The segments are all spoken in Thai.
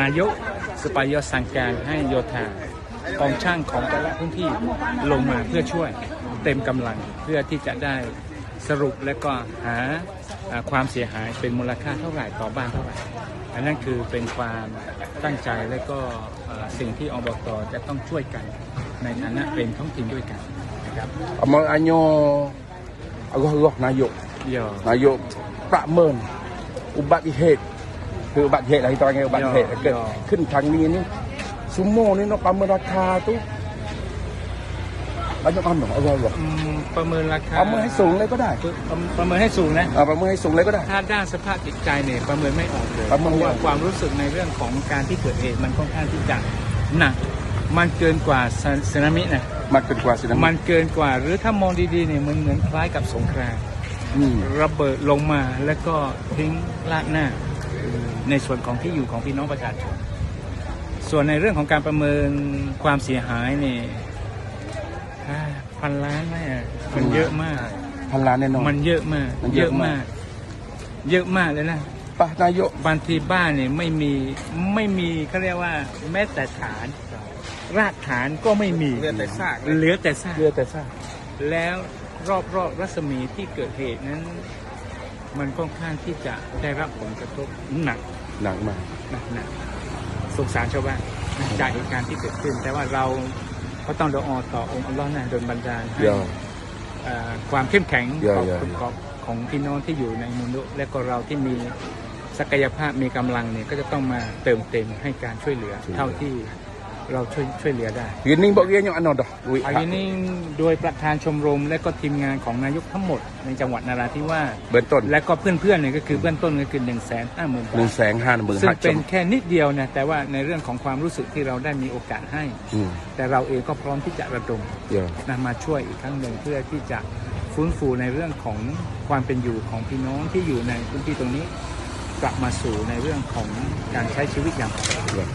นายกสปายสั่งการให้โยธากองช่างของแต่ละพื้นที่ลงมาเพื่อช่วยเต็มกำลังเพื่อที่จะได้สรุปและก็หาอ่าความเสียหายเป็นมูลค่าเท่าไหร่ต่อบ้านเท่าไหร่ อันนั้นคือเป็นความตั้งใจและก็เอ่อสิ่งที่อบตจะต้องช่วยกันในฐานะเป็นท้องถิ่นด้วยกันนะครับ Amal anyo Allah nayuk เดี๋ยว nayuk ประเมินอุบัติเหตุ คืออุบัติเหตุอะไรตอนไงอุบัติเหตุย่อเกิดย่อขึ้นทางนี้นี่ซุโมนี่เนาะประเมินราคาตู้ banyak mana Allah Allah อืมประเมินราคาประเมินให้สูงเลยก็ได้ ประประเมินให้สูงนะอ่าประเมินให้สูงเลยก็ได้ ถ้าด้านสภาพจิตใจเนี่ยประเมินไม่ออกเลยประเมินเพไม่ราะออกว่าความรู้สึกในเรื่องของการที่เกิดเหตุมันค่อนข้างที่จะหนักมันเกินกว่าสึสึนามินะมากเกินกว่าสินะมันเกินกว่า หรือถ้ามองดีๆเนี่ยมันเหมือนคล้ายกับสงครามอืมระเบิดลงมาแล้วก็ทิ้งลาดหน้า ในส่วนของที่อยู่ของพี่น้องประชาชน ส่วนในเรื่องของการประเมินความเสียหายเนี่ยอ่าพันล้านไหมอะมันเยอะมากพันล้านแน่นอนมันเยอะมากมันเยอะมาก เยอะมากเลยนะปะนายกบางทีบ้านเนี่ยไม่มีไม่มีเขาเรียกว่า แม้แต่ฐาน รากฐานก็ไม่มีเหลือแต่ซากเหลือแต่ซากเรือแต่ซ่าแล้วรอบรอบรัศมีที่เกิดเหตุนั้น มันค่อนข้างที่จะได้รับผลกระทบหนักหนักมากหนักหนักสงสารชาวบ้านจากเหตุการณ์ที่เกิดขึ้น แต่ว่าเราก็ต้องดออต่อองค์อัลลอฮ์นะโดนบันดาลให้เดี๋ยวเอ่อความเข้มแข็งเดี๋ยวของเดี๋ยวของของพี่น้องที่อยู่ในมุนโลกและก็เราที่มีศักยภาพมีกำลังเนี่ยก็จะต้องมาเติมเต็มให้การช่วยเหลือ เท่าที่ เราช่วยช่วยเหลือได้ Gini ni buat yang ano dah. Duit อันนี้นี่โดยประธานชมรมและก็ทีมงานของนายกทั้งหมดในจังหวัดนาราธิวาส benton และก็เพื่อนๆเนี่ยก็คือเบื้องต้นก็คือ1นึ่งแสนห้าหมื่นบาท1แสน5หมื่นซึ่งห้าเป็นแค่นิดเดียวนะแต่ว่าในเรื่องของความรู้สึกที่เราได้มีโอกาสให้อืมแต่เราเองก็พร้อมที่จะระดมเดี๋ยวนะมาช่วยอีกครั้งหนึ่งเพื่อที่จะฟื้นฟูในเรื่องของความเป็นอยู่ของพี่น้องที่อยู่ในพื้นที่ตรงนี้ กลับมาสู่ในเรื่องของการใช้ชีวิตอย่างปกติเดี๋ยว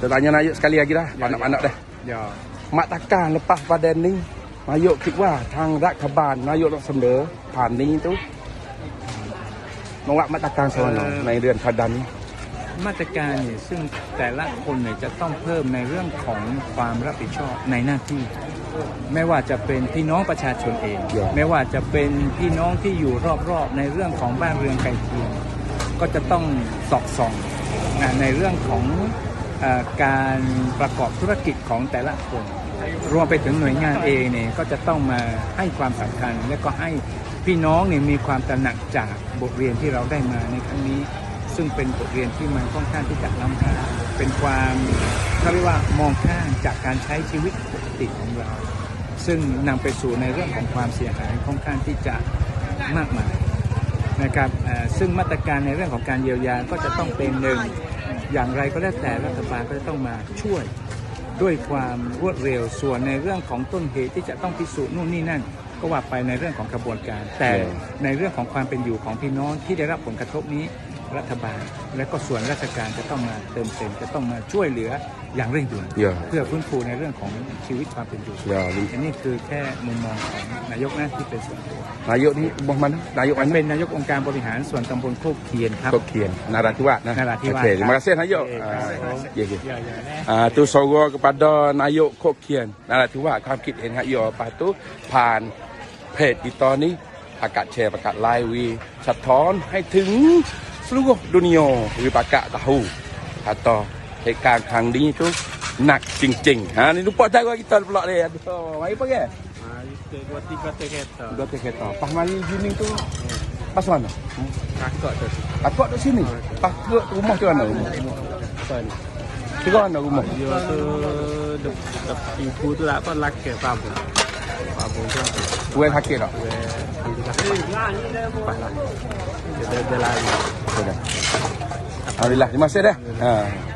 Saya tanya Nayuk sekali lagi dah. Ya, Anak-anak dah. อย่ามาตรการ lepas pada ni Nayuk คิดว่าทางรัฐบาลนายกต้องเสนอผ่านนี้ตู้นวัตมาตรการสวรรค์ในเดือนพัดันนี้มาตรการเนี่ยซึ่งแต่ละคนเนี่ยจะต้องเพิ่มในเรื่องของความรับผิดชอบในหน้าที่ ไม่ว่าจะเป็นพี่น้องประชาชนเองไม่ว่าจะเป็นพี่น้องที่อยู่รอบๆในเรื่องของบ้านเรือนไกลเคียง ก็จะต้องสอบส่องนะในเรื่องของอการประกอบธุรกิจของแต่ละคน รวมไปถึงหน่วยงานเองเนี่ยก็จะต้องมาให้ความสำคัญ และก็ให้พี่น้องเนี่ยมีความตระหนักจากบทเรียนที่เราได้มาในครั้งนี้ ซึ่งเป็นบทเรียนที่มันค่อนข้างที่จะล้ำค่าเป็นความเขาเรียกว่ามองข้ามจากการใช้ชีวิตปกติของเรา ซึ่งนำไปสู่ในเรื่องของความเสียหายค่อนข้างที่จะมากมาย นะครับเอ่อซึ่งมาตรการในเรื่องของการเยียวยาก็จะต้องเป็นหนึ่งอย่างไรก็แล้วแต่รัฐบาลก็จะต้องมาช่วยด้วยความรวดเร็วส่วนในเรื่องของต้นเหตุที่จะต้องพิสูจน์นู่นนี่นั่น ก็ว่าไปในเรื่องของกระบวนการ แต่เออในเรื่องของความเป็นอยู่ของพี่น้องที่ได้รับผลกระทบนี้ รัฐบาล และก็ส่วนราชการจะต้องมาเติมเต็มจะต้องมาช่วยเหลืออย่างเร่งด่วนเดี๋ยวเพื่อฟื้นฟูในเรื่องของชีวิตความเป็นอยู่เดี๋ยวอันนี้คือแค่มุมมองของนายกนะที่เป็นส่วนตัวนายกนี่บอกมันนายกอันเป็นั้นนนายกองค์การบริหารส่วนตำบลโคกเคียนครับก็เขียนนาราธิวาสนะนราธิวาสโอเค terima kasih nayuk โอเคอ่าครับ ya ya อย่าอย่าแน่อ่า tu soro kepada nayuk Kok Kian นาราธิวาสความคิดเห็นฮะยอปาตุผ่านเพจอีตอนนี้ประกาศแชร์ประกาศไลน์วี สะท้อนให้ถึง seluruh dunia หรือประกาศ tahu atau เหตุการณ์ครั้งนี้ tu หนักจริงๆฮะนี่ lupa cara kita pula ni aduh mari pergi dua tiga kereta dua kereta pas mari gini tu pas mana kakak tu aku kat sini pas ke rumah tu mana rumah Kira mana rumah? dia tu ibu tu apa laki ke pabung pabung tu apa Kuih sakit tak? Lepas lah Dia, lari. Alhamdulillah, terima kasih dah. Ha.